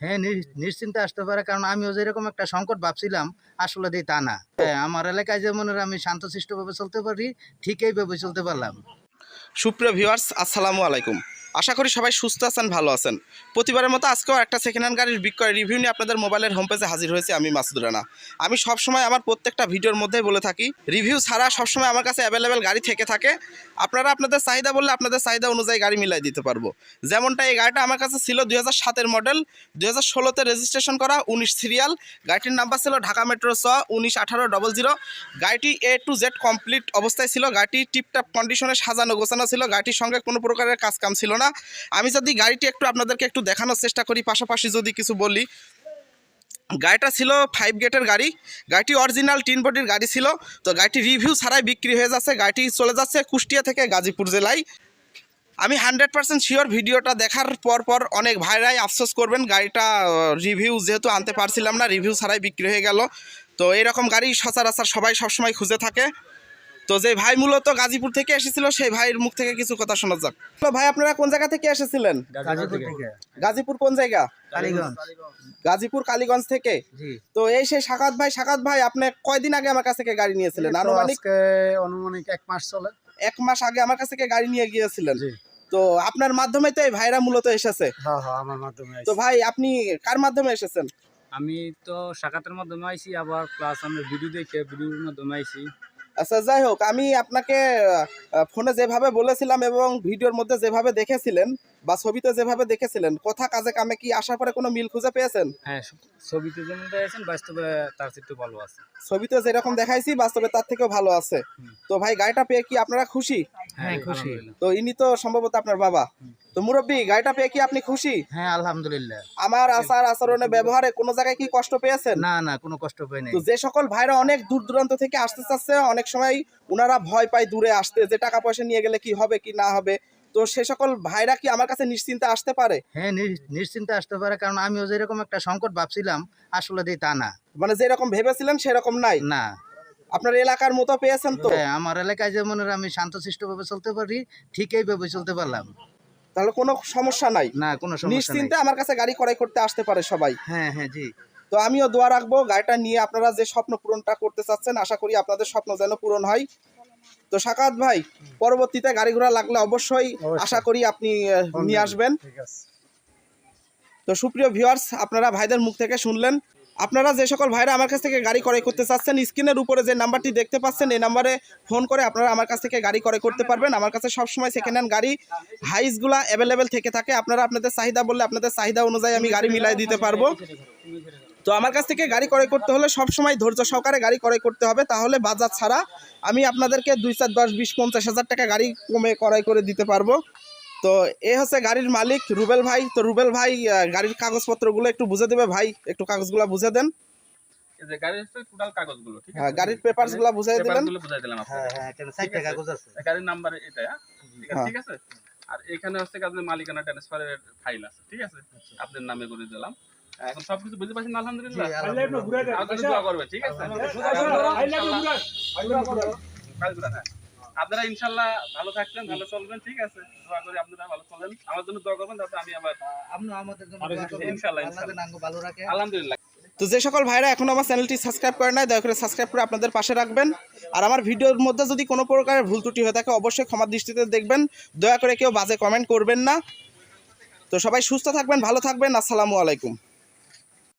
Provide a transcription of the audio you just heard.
হ্যাঁ নিশ্চিন্তে আসতে পারে। কারণ আমিও যেরকম একটা সংকট ভাবছিলাম, আসলে দিয়ে তা না। হ্যাঁ আমার এলাকায় যেমন আমি শান্তশিষ্টভাবে চলতে পারি, ঠিক এইভাবে চলতে পারলাম। সুপ্রিয় ভিউয়ার্স আসসালামু আলাইকুম। আশা করি সবাই সুস্থ আছেন, ভালো আছেন। প্রতিবারের মতো আজকেও একটা সেকেন্ড হ্যান্ড গাড়ির বিক্রয় রিভিউ নিয়ে আপনাদের মোবাইলের হোম পেজে হাজির হয়েছি আমি মাসুদ রানা। আমি সবসময় আমার প্রত্যেকটা ভিডিওর মধ্যেই বলে থাকি রিভিউ ছাড়া সবসময় আমার কাছে অ্যাভেলেবেল গাড়ি থেকে থাকে। আপনারা আপনাদের চাহিদা বললে আপনাদের চাহিদা অনুযায়ী গাড়ি মিলাই দিতে পারব। যেমনটা এই গাড়িটা আমার কাছে ছিল দুই হাজার মডেল দুই হাজার ষোলোতে রেজিস্ট্রেশন করা উনিশ সিরিয়াল গাড়িটির নাম্বার ছিল ঢাকা মেট্রো ছ, উনিশ আঠারো ডবল জিরো গাড়িটি এ টু জেড কমপ্লিট অবস্থায় ছিল। গাড়িটি টিপটাপ কন্ডিশনে সাজানো গোছানো ছিল। গাড়িটির সঙ্গে কোনো প্রকারের কাজ কাম ছিল না। আমি যদি গাড়িটি একটু আপনাদেরকে একটু দেখানোর চেষ্টা করি, পাশাপাশি যদি কিছু বলি। গাড়িটা ছিল ফাইভ গেটের গাড়ি। গাড়িটি অরিজিনাল টিন বডির গাড়ি ছিল। তো গাড়িটি রিভিউ ছাড়াই বিক্রি হয়ে যাচ্ছে। গাড়িটি চলে যাচ্ছে কুষ্টিয়া থেকে গাজীপুর জেলায়। আমি হান্ড্রেড পার্সেন্ট শিওর ভিডিওটা দেখার পর পর অনেক ভাইরাই আফসোস করবেন, গাড়িটা রিভিউ যেহেতু আনতে পারছিলাম না রিভিউ ছাড়াই বিক্রি হয়ে গেল। তো এরকম গাড়ি সচরাচর সবাই সবসময় খুঁজে থাকে। তো যে ভাই মূলত গাজীপুর থেকে এসেছিল সেই ভাইয়ের মুখ থেকে কিছু কথা শোনা যাক। তো ভাই আপনারা কোন জায়গা থেকে এসেছিলেন? গাজীপুর কোন জায়গা? গাজীপুর কালীগঞ্জ থেকে? তো এই সেই সাকাত ভাই সাকাত ভাই আপনি কয়দিন আগে আমার কাছ থেকে গাড়ি নিয়েছিলেন? আনুমানিক অনুমানিক এক মাস চলে। এক মাস আগে আমার কাছ থেকে গাড়ি নিয়ে গিয়েছিলেন। তো আপনার মাধ্যমে তো এই ভাইরা মূলত এসেছে। হ্যাঁ হ্যাঁ আমার মাধ্যমে তো ভাই আপনি কার মাধ্যমে এসেছেন? আমি তো সাক্ষাতের মাধ্যমে আইছি আবার প্লাস আমরা ভিডিও দেখে ভিডিওর মাধ্যমে আইছি। আচ্ছা যাই হোক আমি আপনাকে ফোনে যেভাবে বলেছিলাম এবং ভিডিওর মধ্যে যেভাবে দেখেছিলেন বা ছবিতে যেভাবে দেখেছিলেন কথা কাজে কামে কি আসার পরে কোনো মিল খুঁজে পেয়েছেন? হ্যাঁ ছবিতে যেমন দেখেছেন বাস্তবে তার চেয়ে ভালো আছে। ছবিতে যেরকম দেখাইছি বাস্তবে তার থেকেও ভালো আছে। তো ভাই গাড়িটা পেয়ে কি আপনারা খুশি? হ্যাঁ, খুশি। তো ইনি তো সম্ভবত আপনার বাবা। তো মুরব্বী গাড়িটা পেয়ে কি আপনি খুশি? হ্যাঁ আলহামদুলিল্লাহ। আমার আচার আচরণে ব্যবহারে কোনো জায়গায় কি কষ্ট পেয়েছেন? না না কোনো কষ্ট পাই নাই। তো যে সকল ভাইরা অনেক দূর দূরান্ত থেকে আসতে চাচ্ছে অনেক সময় ওনারা ভয় পায় দূরে আসতে যে টাকা পয়সা নিয়ে গেলে কি হবে কি না হবে। তো সে সকল ভাইরা কি আমার কাছে নিশ্চিন্তে আসতে পারে? হ্যাঁ নিশ্চিন্তে আসতে পারে কারণ আমিও যেরকম একটা সংকট ভাবছিলাম আসলে দিয়ে তা না। মানে যেরকম ভেবেছিলেন সেরকম নাই? না। আপনার এলাকার মতো পেয়েছেন তো? হ্যাঁ আমার এলাকায় যেমন আমি শান্তশিষ্টভাবে চলতে পারি ঠিক এইভাবে চলতে পারলাম। তাহলে কোনো সমস্যা নাই? না কোনো সমস্যা নিশ্চিন্তে আমার কাছে গাড়ি ক্রয় করতে আসতে পারে সবাই। হ্যাঁ হ্যাঁ জি। তো আমিও দোয়া রাখব গাড়িটা নিয়ে আপনারা যে স্বপ্ন পূরণটা করতে চাচ্ছেন আশা করি আপনাদের স্বপ্ন যেন পূরণ হয়। তো সাকাত ভাই পরবর্তীতে গাড়ি ঘোড়া লাগলে অবশ্যই। আশা করি আপনি নিয়ে আসবেন। তো সুপ্রিয় ভিউয়ার্স আপনারা ভাইদের মুখ থেকে শুনলেন। আপনারা যে সকল ভাইরা আমার কাছ থেকে গাড়ি ক্রয় করতে চাচ্ছেন, স্ক্রিনের উপরে যে নাম্বারটি দেখতে পাচ্ছেন, এই নাম্বারে ফোন করে আপনারা আমার কাছ থেকে গাড়ি ক্রয় করতে পারবেন। আমার কাছে সবসময় সেকেন্ড হ্যান্ড গাড়ি হাইসগুলা অ্যাভেলেবেল থেকে থাকে। আপনারা আপনাদের চাহিদা বললে আপনাদের চাহিদা অনুযায়ী আমি গাড়ি মিলাই দিতে পারব। তো আমার কাছ থেকে গাড়ি ক্রয় করতে হলে সবসময় ধৈর্য সহকারে গাড়ি ক্রয় করতে হবে। তাহলে বাজার ছাড়া আমি আপনাদেরকে দুই চার দশ বিশ পঞ্চাশ হাজার টাকা গাড়ি কমে ক্রয় করে দিতে পারব। তো এ হচ্ছে গাড়ির মালিক রুবেল ভাই। তো রুবেল ভাই গাড়ির কাগজপত্রগুলো একটু বুঝে দেবে ভাই। একটু কাগজগুলো বুঝে দেন। এই গাড়ির হচ্ছে টোটাল ঠিক হ্যাঁ আছে? বুঝাই দিলেন এখানে গাড়ির নাম্বার এটা? ঠিক আর এখানে হচ্ছে আপনার মালিকানা ট্রান্সফারের ফাইল আছে ঠিক আছে? আপনার নামে করে দিলাম। এখন সবকিছু বুঝতে পারছেন আলহামদুলিল্লাহ। করবেন ঠিক আছে। আপনারা ইনশাল্লাহ ভালো থাকবেন ভালো চলবেন ঠিক আছে? দোয়া করি আপনারা ভালো চলেন। আমার জন্য দোয়া করবেন তাতে আমি আবার আপনিও আমাদের জন্য দোয়া করবেন। ইনশাল্লাহ, ভালো রাখে। আলহামদুলিল্লাহ। তো যে সকল ভাইরা এখনও আমার চ্যানেলটি সাবস্ক্রাইব করে নাই দয়া করে সাবস্ক্রাইব করে আপনাদের পাশে রাখবেন। আর আমার ভিডিওর মধ্যে যদি কোনো প্রকারের ভুল ত্রুটি হয়ে থাকে অবশ্যই ক্ষমা দৃষ্টিতে দেখবেন। দয়া করে কেউ বাজে কমেন্ট করবেন না। তো সবাই সুস্থ থাকবেন ভালো থাকবেন। আসসালামু আলাইকুম।